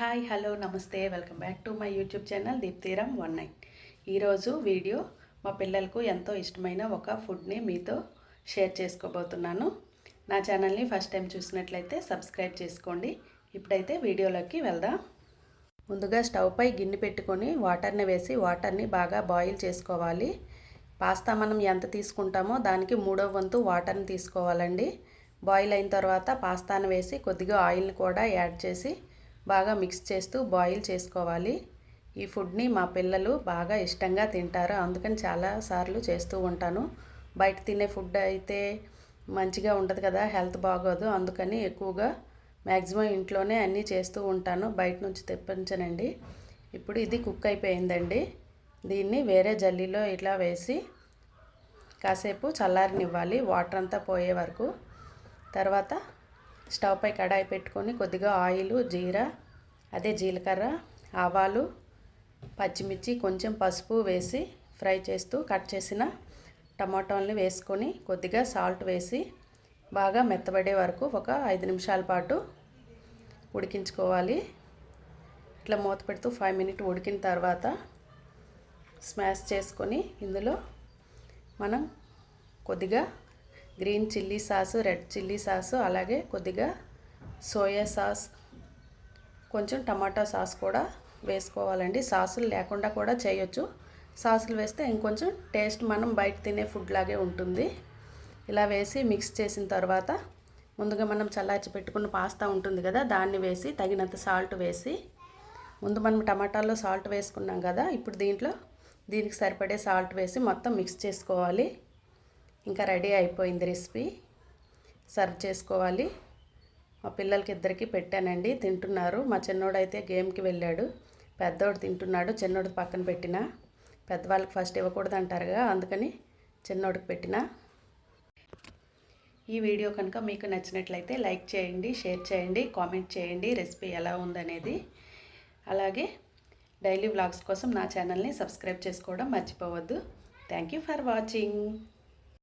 Hi hello నమస్తే. Welcome back to my YouTube channel Deepthiram one nine ఈరోజు video మా పిల్లలకు ఎంతో ఇష్టమైన ఒక ఫుడ్ని మీతో షేర్ చేసుకోబోతున్నాను. నా ఛానల్ని ఫస్ట్ టైం చూసినట్లయితే సబ్స్క్రైబ్ చేసుకోండి. ఇప్పుడైతే వీడియోలోకి వెళ్దాం. ముందుగా స్టవ్ పై గిన్నె పెట్టుకొని వాటర్ని వేసి వాటర్ని బాగా బాయిల్ చేసుకోవాలి. పాస్తా మనం ఎంత తీసుకుంటామో దానికి మూడో వంతు వాటర్ని తీసుకోవాలండి. బాయిల్ అయిన తర్వాత పాస్తాను వేసి కొద్దిగా ఆయిల్ని కూడా యాడ్ చేసి బాగా మిక్స్ చేస్తూ బాయిల్ చేసుకోవాలి. ఈ ఫుడ్ని మా పిల్లలు బాగా ఇష్టంగా తింటారు. అందుకని చాలాసార్లు చేస్తూ ఉంటాను. బయట తినే ఫుడ్ అయితే మంచిగా ఉండదు కదా హెల్త్ బాగోదు. అందుకని ఎక్కువగా మ్యాక్సిమం ఇంట్లోనే అన్నీ చేస్తూ ఉంటాను. బయట నుంచి తెప్పించనండి. ఇప్పుడు ఇది కుక్ అయిపోయిందండి. దీన్ని వేరే జల్లీలో ఇట్లా వేసి కాసేపు చల్లారనివ్వాలి. వాటర్ అంతా పోయే వరకు. తర్వాత స్టవ్ పై కడాయి పెట్టుకొని కొద్దిగా ఆయిల్ జీరా అదే జీలకర్ర ఆవాలు పచ్చిమిర్చి కొంచెం పసుపు వేసి ఫ్రై చేస్తూ కట్ చేసిన టమాటోల్ని వేసుకొని కొద్దిగా సాల్ట్ వేసి బాగా మెత్తబడే వరకు ఒక ఐదు నిమిషాల పాటు ఉడికించుకోవాలి. ఇట్లా మూత పెడుతూ ఫైవ్ మినిట్ ఉడికిన తర్వాత స్మాష్ చేసుకొని ఇందులో మనం కొద్దిగా green chilli sauce red chilli sauce అలాగే కొద్దిగా సోయా సాస్ కొంచెం టమాటా సాస్ కూడా వేసుకోవాలండి. సాసులు లేకుండా కూడా చేయొచ్చు. సాసులు వేస్తే ఇంకొంచెం టేస్ట్ మనం బయట తినే ఫుడ్ లాగే ఉంటుంది. ఇలా వేసి మిక్స్ చేసిన తర్వాత ముందుగా మనం చల్లార్చి పెట్టుకున్న పాస్తా ఉంటుంది కదా దాన్ని వేసి తగినంత సాల్ట్ వేసి ముందు మనం టమాటాల్లో సాల్ట్ వేసుకున్నాం కదా ఇప్పుడు దీంట్లో దీనికి సరిపడే సాల్ట్ వేసి మొత్తం మిక్స్ చేసుకోవాలి. ఇంకా రెడీ అయిపోయింది రెసిపీ సర్వ్ చేసుకోవాలి. మా పిల్లలకి ఇద్దరికి పెట్టానండి. తింటున్నారు. మా చిన్నోడైతే గేమ్కి వెళ్ళాడు. పెద్దోడు తింటున్నాడు. చిన్నోడు పక్కన పెట్టిన. పెద్దవాళ్ళకి ఫస్ట్ ఇవ్వకూడదు అంటారుగా అందుకని చిన్నోడికి పెట్టిన. ఈ వీడియో కనుక మీకు నచ్చినట్లయితే లైక్ చేయండి షేర్ చేయండి కామెంట్ చేయండి. రెసిపీ ఎలా ఉందనేది. అలాగే డైలీ వ్లాగ్స్ కోసం నా ఛానల్ని సబ్స్క్రైబ్ చేసుకోవడం మర్చిపోవద్దు. Thank you for watching.